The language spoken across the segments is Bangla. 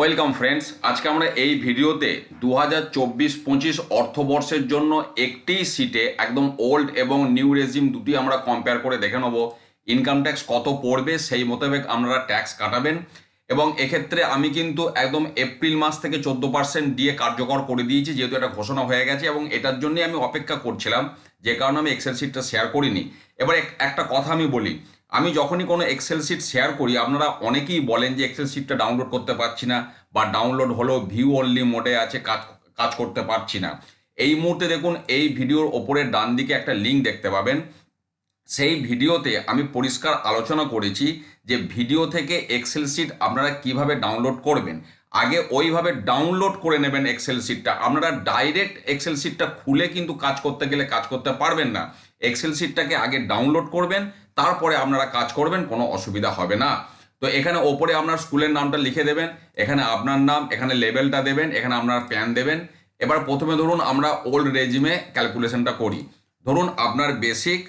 ওয়েলকাম ফ্রেন্ডস আজকে আমরা এই ভিডিওতে দু হাজার চব্বিশ পঁচিশ অর্থবর্ষের জন্য একটি সিটে একদম ওল্ড এবং নিউ রেজিম দুটি আমরা কম্পেয়ার করে দেখে নেব। ইনকাম ট্যাক্স কত পড়বে, সেই মোতাবেক আপনারা ট্যাক্স কাটাবেন। এবং এক্ষেত্রে আমি কিন্তু একদম এপ্রিল মাস থেকে চোদ্দ পার্সেন্ট দিয়ে কার্যকর করে দিয়েছি, যেহেতু এটা ঘোষণা হয়ে গেছে এবং এটার জন্যই আমি অপেক্ষা করছিলাম। যে কারণে আমি এক্সেল শিটটা শেয়ার করিনি। এবার এক- একটা কথা আমি বলি। আমি যখনই কোনো এক্সেল শিট শেয়ার করি, আপনারা অনেকেই বলেন যে এক্সেল শিটটা ডাউনলোড করতে পারছি না বা ডাউনলোড হলো ভিউ অনলি মোডে আছে, কাজ কাজ করতে পারছি না। এই মুহূর্তে দেখুন, এই ভিডিওর ওপরের ডান দিকে একটা লিঙ্ক দেখতে পাবেন। সেই ভিডিওতে আমি পরিষ্কার আলোচনা করেছি যে ভিডিও থেকে এক্সেল শিট আপনারা কীভাবে ডাউনলোড করবেন। আগে ওইভাবে ডাউনলোড করে নেবেন এক্সেল শিটটা আপনারা ডাইরেক্ট এক্সেল শিটটা খুলে কিন্তু কাজ করতে গেলে কাজ করতে পারবেন না। এক্সেল শিটটাকে আগে ডাউনলোড করবেন, তারপরে আপনারা কাজ করবেন, কোনো অসুবিধা হবে না। তো এখানে ওপরে আপনার স্কুলের নামটা লিখে দেবেন, এখানে আপনার নাম, এখানে লেভেলটা দেবেন, এখানে আপনার প্যান দেবেন। এবার প্রথমে ধরুন আমরা ওল্ড রেজিমে ক্যালকুলেশনটা করি। ধরুন আপনার বেসিক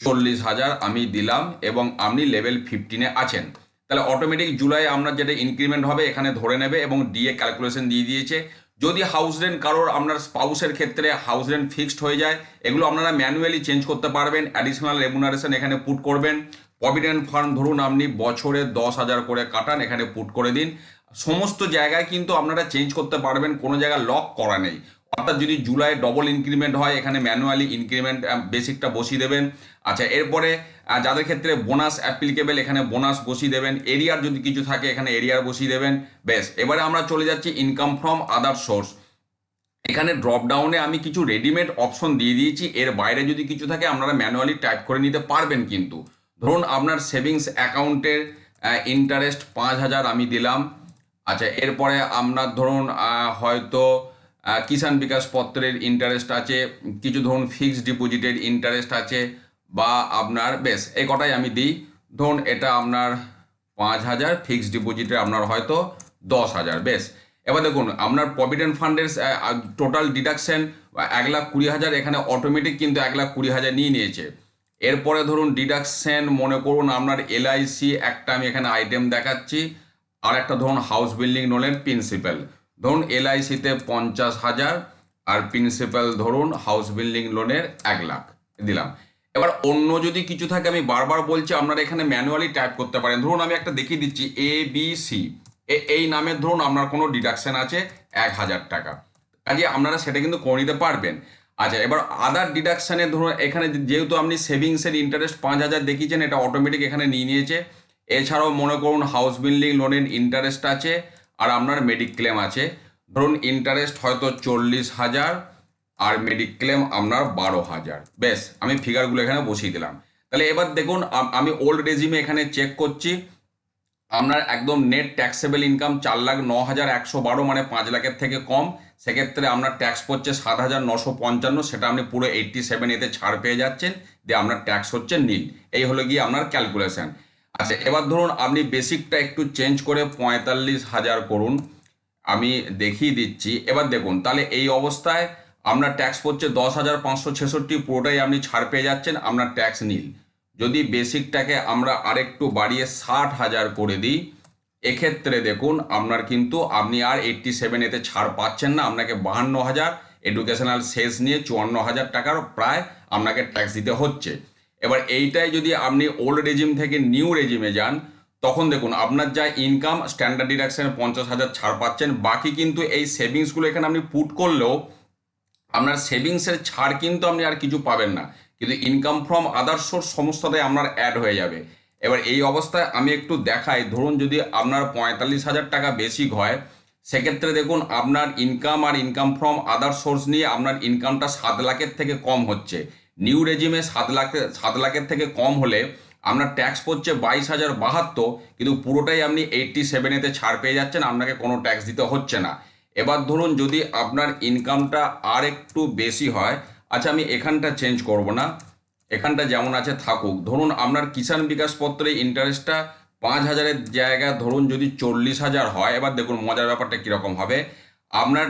চল্লিশ হাজার আমি দিলাম এবং আপনি লেভেল ফিফটিনে আছেন। তাহলে অটোমেটিক জুলাই আপনার যেটা ইনক্রিমেন্ট হবে এখানে ধরে নেবে এবং ডিএ ক্যালকুলেশন দিয়ে দিয়েছে। যদি হাউস রেন্ট কারোর আপনার স্পাউসের ক্ষেত্রে হাউস রেন্ট ফিক্সড হয়ে যায়, এগুলো আপনারা ম্যানুয়ালি চেঞ্জ করতে পারবেন অ্যাডিশনাল রেমুনারেশন এখানে পুট করবেন। প্রভিডেন্ট ফান্ড ধরুন আপনি বছরে দশ হাজার করে কাটান, এখানে পুট করে দিন। সমস্ত জায়গায় কিন্তু আপনারা চেঞ্জ করতে পারবেন, কোনো জায়গায় লক করা নেই। অর্থাৎ যদি জুলাই ডবল ইনক্রিমেন্ট হয়, এখানে ম্যানুয়ালি ইনক্রিমেন্ট বেসিকটা বসিয়ে দেবেন। আচ্ছা এরপরে যাদের ক্ষেত্রে বোনাস অ্যাপ্লিকেবেল এখানে বোনাস বসিয়ে দেবেন। এরিয়ার যদি কিছু থাকে, এখানে এরিয়ার বসিয়ে দেবেন। বেশ এবারে আমরা চলে যাচ্ছি ইনকাম ফ্রম আদার সোর্স এখানে ড্রপ ডাউনে আমি কিছু রেডিমেড অপশন দিয়ে দিয়েছি। এর বাইরে যদি কিছু থাকে, আপনারা ম্যানুয়ালি টাইপ করে নিতে পারবেন কিন্তু। ধরুন, আপনার সেভিংস অ্যাকাউন্টের ইন্টারেস্ট পাঁচ হাজার আমি দিলাম। আচ্ছা এরপরে আপনার ধরুন হয়তো কিষাণ বিকাশ পত্রের ইন্টারেস্ট আছে, কিছু ধরুন ফিক্সড ডিপোজিটের ইন্টারেস্ট আছে, বা আপনার, বেশ, এই কটাই আমি দিই। ধরুন এটা আপনার পাঁচ হাজার ফিক্সড ডিপোজিটে আপনার হয়তো দশ হাজার, বেশ। এবার দেখুন, আপনার প্রভিডেন্ট ফান্ডের টোটাল ডিডাকশন এক লাখ কুড়ি হাজার এখানে অটোমেটিক কিন্তু এক লাখ কুড়ি হাজার নিয়ে নিয়েছে। এরপরে ধরুন ডিডাকশন মনে করুন আপনার এলআইসি একটা আমি এখানে আইটেম দেখাচ্ছি। আর একটা ধরুন হাউস বিল্ডিং লোনের প্রিন্সিপাল ধরুন এলআইসিতে পঞ্চাশ হাজার আর প্রিন্সিপাল ধরুন হাউস বিল্ডিং লোনের এক লাখ দিলাম। এবার অন্য যদি কিছু থাকে, আমি বারবার বলছি, আপনারা এখানে ম্যানুয়ালি টাইপ করতে পারেন। ধরুন আমি একটা দেখিয়ে দিচ্ছি এ বি সি এই নামের ধরুন আপনার কোনো ডিডাকশান আছে এক হাজার টাকা। কাজে আপনারা সেটা কিন্তু করে নিতে পারবেন। আচ্ছা এবার আদার ডিডাকশানে ধরুন, এখানে যেহেতু আপনি সেভিংসের ইন্টারেস্ট পাঁচ হাজার দেখিয়েছেন, এটা অটোমেটিক এখানে নিয়ে নিয়েছে। এছাড়াও মনে করুন হাউস বিল্ডিং লোনের ইন্টারেস্ট আছে। আর আপনার মেডিক্লেম আছে। ধরুন ইন্টারেস্ট হয়তো চল্লিশ হাজার, আর মেডিক্লেম আপনার বারো হাজার। বেশ আমি ফিগারগুলো এখানে বসিয়ে দিলাম। তাহলে এবার দেখুন, আমি ওল্ড রেজিমে এখানে চেক করছি। আপনার একদম নেট ট্যাক্সেবল ইনকাম চার লাখ ন হাজার একশো বারো মানে পাঁচ লাখের থেকে কম। সেক্ষেত্রে আপনার ট্যাক্স পড়ছে সাত হাজার নশো পঞ্চান্ন, সেটা আপনি পুরো এইট্টি সেভেন এতে ছাড় পেয়ে যাচ্ছেন। দিয়ে আপনার ট্যাক্স হচ্ছে নীল। এই হলো গিয়ে আপনার ক্যালকুলেশন আচ্ছা এবার ধরুন আপনি বেসিকটা একটু চেঞ্জ করে পঁয়তাল্লিশ হাজার করুন। আমি দেখিয়ে দিচ্ছি। এবার দেখুন, তাহলে এই অবস্থায় আপনার ট্যাক্স পড়ছে দশ হাজার পাঁচশো ছেষট্টি, পুরোটাই আপনি ছাড় পেয়ে যাচ্ছেন, আপনার ট্যাক্স নীল। যদি বেসিকটাকে আমরা আরেকটু বাড়িয়ে ষাট হাজার করে দিই, এক্ষেত্রে দেখুন আপনার কিন্তু আপনি আর এইট্টি সেভেন এতে ছাড় পাচ্ছেন না, আপনাকে বাহান্ন হাজার এডুকেশনাল শেষ নিয়ে চুয়ান্ন হাজার টাকার প্রায় আপনাকে ট্যাক্স দিতে হচ্ছে। এবার এইটাই যদি আপনি ওল্ড রেজিম থেকে নিউ রেজিমে যান, তখন দেখুন আপনার যা ইনকাম স্ট্যান্ডার্ড ডিডাকশনে পঞ্চাশ হাজার ছাড় পাচ্ছেন। বাকি কিন্তু এই সেভিংসগুলো এখানে আপনি পুট করলেও আপনার সেভিংসের ছাড় কিন্তু আপনি আর কিছু পাবেন না। কিন্তু ইনকাম ফ্রম আদার সোর্স সমস্তটাই আপনার অ্যাড হয়ে যাবে। এবার এই অবস্থায় আমি একটু দেখাই, ধরুন যদি আপনার পঁয়তাল্লিশ হাজার টাকা বেসিক হয়, সেক্ষেত্রে দেখুন আপনার ইনকাম আর ইনকাম ফ্রম আদার সোর্স নিয়ে আপনার ইনকামটা সাত লাখের থেকে কম হচ্ছে। নিউ রেজিমে সাত লাখের সাত লাখের থেকে কম হলে আপনার ট্যাক্স পড়ছে বাইশ হাজার বাহাত্তর, কিন্তু পুরোটাই আপনি এইট্টি সেভেনেতে ছাড় পেয়ে যাচ্ছেন, আপনাকে কোনো ট্যাক্স দিতে হচ্ছে না। এবার ধরুন যদি আপনার ইনকামটা আর একটু বেশি হয় আচ্ছা আমি এখানটা চেঞ্জ করব না, এখানটা যেমন আছে থাকুক। ধরুন আপনার কিষাণ বিকাশ পত্রে ইন্টারেস্টটা পাঁচ হাজারের জায়গায় ধরুন যদি চল্লিশ হাজার হয়, এবার দেখুন মজার ব্যাপারটা কীরকম হবে। আপনার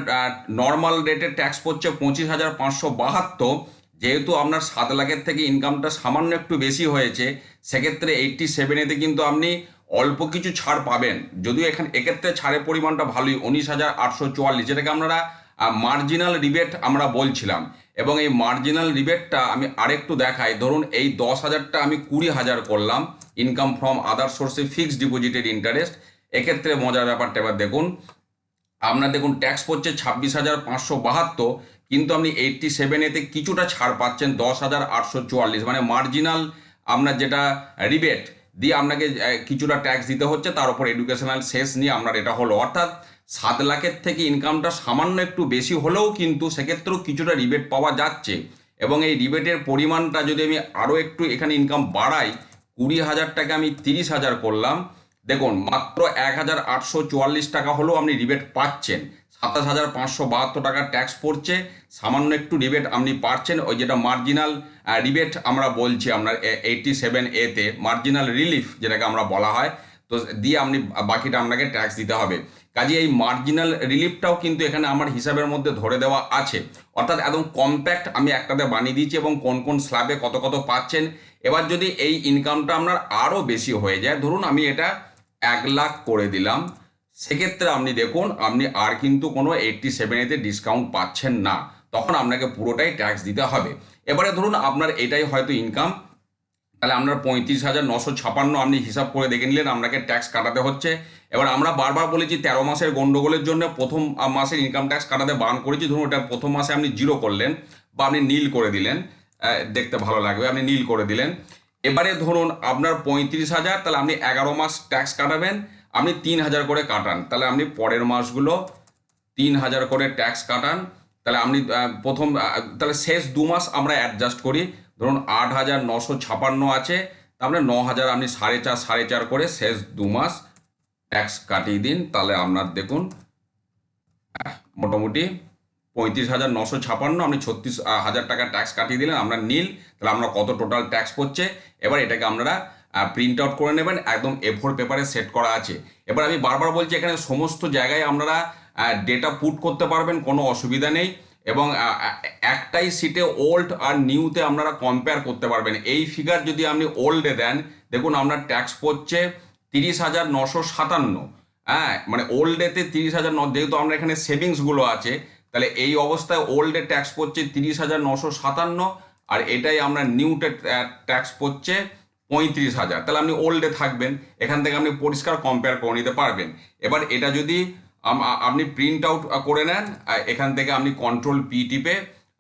নর্মাল রেটে ট্যাক্স পড়ছে পঁচিশ হাজার পাঁচশো বাহাত্তর যেহেতু আপনার সাত লাখের থেকে ইনকামটা সামান্য একটু বেশি হয়েছে, সেক্ষেত্রে এইট্টি সেভেনেতে কিন্তু আপনি অল্প কিছু ছাড় পাবেন। যদিও এখানে, এক্ষেত্রে ছাড়ের পরিমাণটা ভালোই, উনিশ হাজার আটশো চুয়াল্লিশ যেটাকে আপনারা মার্জিনাল রিবেট আমরা বলছিলাম। এবং এই মার্জিনাল রিবেটটা আমি আরেকটু দেখাই। ধরুন এই দশ হাজারটা আমি কুড়ি হাজার করলাম ইনকাম ফ্রম আদার সোর্সে ফিক্সড ডিপোজিটেড ইন্টারেস্ট এক্ষেত্রে মজার ব্যাপারটা এবার দেখুন। আপনার দেখুন ট্যাক্স পড়ছে ছাব্বিশ হাজার পাঁচশো বাহাত্তর কিন্তু আপনি এইটটি সেভেন এতে কিছুটা ছাড় পাচ্ছেন, দশ হাজার আটশো চুয়াল্লিশ। মানে মার্জিনাল আপনার যেটা রিবেট দিয়ে আপনাকে কিছুটা ট্যাক্স দিতে হচ্ছে, তার উপর এডুকেশনাল শেষ নিয়ে আপনার এটা হলো। অর্থাৎ সাত লাখের থেকে ইনকামটা সামান্য একটু বেশি হলেও কিন্তু সেক্ষেত্রেও কিছুটা রিবেট পাওয়া যাচ্ছে। এবং এই রিবেটের পরিমাণটা যদি আমি আরও একটু এখানে ইনকাম বাড়াই, কুড়ি হাজার টাকা আমি তিরিশ হাজার করলাম। দেখুন, মাত্র এক হাজার আটশো চুয়াল্লিশ টাকা হলেও আপনি রিবেট পাচ্ছেন। সাতাশ হাজার পাঁচশো বাহাত্তর টাকার ট্যাক্স পড়ছে। সামান্য একটু রিবেট আপনি পাচ্ছেন ওই যেটা মার্জিনাল রিবেট আমরা বলছি আপনার এইটটি সেভেন এতে মার্জিনাল রিলিফ যেটাকে আমরা বলা হয়। তো দিয়ে আপনি বাকিটা আপনাকে ট্যাক্স দিতে হবে। কাজে এই মার্জিনাল রিলিফটাও কিন্তু এখানে আমার হিসাবের মধ্যে ধরে দেওয়া আছে। অর্থাৎ একদম কম্প্যাক্ট আমি একটাতে বানিয়ে দিয়েছি এবং কোন কোন স্ল্যাবে কত কত পাচ্ছেন। এবার যদি এই ইনকামটা আপনার আরও বেশি হয়ে যায়, ধরুন আমি এটা এক লাখ করে দিলাম। সেক্ষেত্রে আপনি দেখুন, আপনি আর কিন্তু কোনো এইটটি সেভেনেতে ডিসকাউন্ট পাচ্ছেন না। তখন আপনাকে পুরোটাই ট্যাক্স দিতে হবে। এবারে ধরুন আপনার এটাই হয়তো ইনকাম তাহলে আপনার পঁয়ত্রিশ হাজার নশো ছাপান্ন আপনি হিসাব করে দেখে নিলেন আপনাকে ট্যাক্স কাটাতে হচ্ছে। এবার আমরা বারবার বলেছি তেরো মাসের গন্ডগোলের জন্য প্রথম মাসের ইনকাম ট্যাক্স কাটাতে বারণ করেছি। ধরুন ওটা প্রথম মাসে আপনি জিরো করলেন বা আপনি নীল করে দিলেন। দেখতে ভালো লাগবে, আপনি নীল করে দিলেন। এবারে ধরুন আপনার পঁয়ত্রিশ হাজার, তাহলে আপনি এগারো মাস ট্যাক্স কাটাবেন। আপনি তিন হাজার করে কাটান, তাহলে আপনি পরের মাসগুলো তিন হাজার করে ট্যাক্স কাটান, তাহলে আপনি প্রথম তাহলে শেষ দু মাস আমরা অ্যাডজাস্ট করি, ধরুন আট হাজার নশো ছাপান্ন আছে তাহলে ন হাজার আপনি সাড়ে চার সাড়ে চার করে শেষ দু মাস ট্যাক্স কাটিয়ে দিন, তাহলে আপনার দেখুন মোটামুটি পঁয়ত্রিশ হাজার নশো ছাপান্ন, আপনি ছত্রিশ হাজার টাকা ট্যাক্স কাটিয়ে দিলেন, আপনার নীল, তাহলে আমরা কত টোটাল ট্যাক্স পড়ছে, এবার এটাকে আপনারা প্রিন্ট আউট করে নেবেন, একদম এ ফোর পেপারে সেট করা আছে। এবার আমি বারবার বলছি, এখানে সমস্ত জায়গায় আপনারা ডেটা পুট করতে পারবেন, কোনো অসুবিধা নেই। এবং একটাই সিটে ওল্ড আর নিউতে আপনারা কম্পেয়ার করতে পারবেন। এই ফিগার যদি আপনি ওল্ডে দেন, দেখুন আপনার ট্যাক্স পড়ছে তিরিশ হাজার নশো সাতান্ন। হ্যাঁ মানে ওল্ডেতে তিরিশ হাজার ন, যেহেতু আমরা এখানে সেভিংসগুলো আছে, তাহলে এই অবস্থায় ওল্ডে ট্যাক্স পড়ছে তিরিশ হাজার নশো সাতান্ন, আর এটাই আমরা নিউটে ট্যাক্স পড়ছে পঁয়ত্রিশ হাজার। তাহলে আপনি ওল্ডে থাকবেন, এখান থেকে আপনি পরিষ্কার কম্পেয়ার করে নিতে পারবেন। এবার এটা যদি আপনি প্রিন্ট আউট করে নেন এখান থেকে আপনি কন্ট্রোল পি টিপে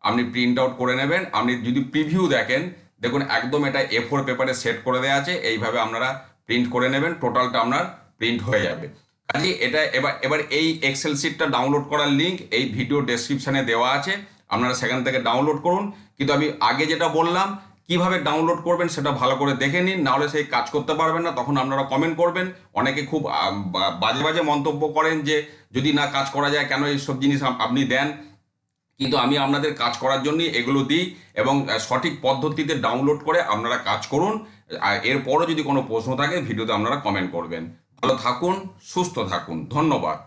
আপনি প্রিন্ট আউট করে নেবেন। আপনি যদি প্রিভিউ দেখেন, দেখুন একদম এটা এ ফোর পেপারে সেট করে দেওয়া আছে, এইভাবে আপনারা প্রিন্ট করে নেবেন টোটালটা আপনার প্রিন্ট হয়ে যাবে। কাজে এটা এবার এবার এই এক্সেল শিটটা ডাউনলোড করার লিঙ্ক এই ভিডিও ডেসক্রিপশানে দেওয়া আছে। আপনারা সেখান থেকে ডাউনলোড করুন। কিন্তু আমি আগে যেটা বললাম কীভাবে ডাউনলোড করবেন সেটা ভালো করে দেখে নিন, নাহলে সেই কাজ করতে পারবেন না, তখন আপনারা কমেন্ট করবেন। অনেকে খুব বাজে বাজে মন্তব্য করেন যে, যদি না কাজ করা যায়, কেন এইসব জিনিস আপনি দেন? কিন্তু আমি আপনাদের কাজ করার জন্যই এগুলো দিই এবং সঠিক পদ্ধতিতে ডাউনলোড করে আপনারা কাজ করুন। এরপরও যদি কোনো প্রশ্ন থাকে, ভিডিওতে আপনারা কমেন্ট করবেন। ভালো থাকুন, সুস্থ থাকুন। ধন্যবাদ।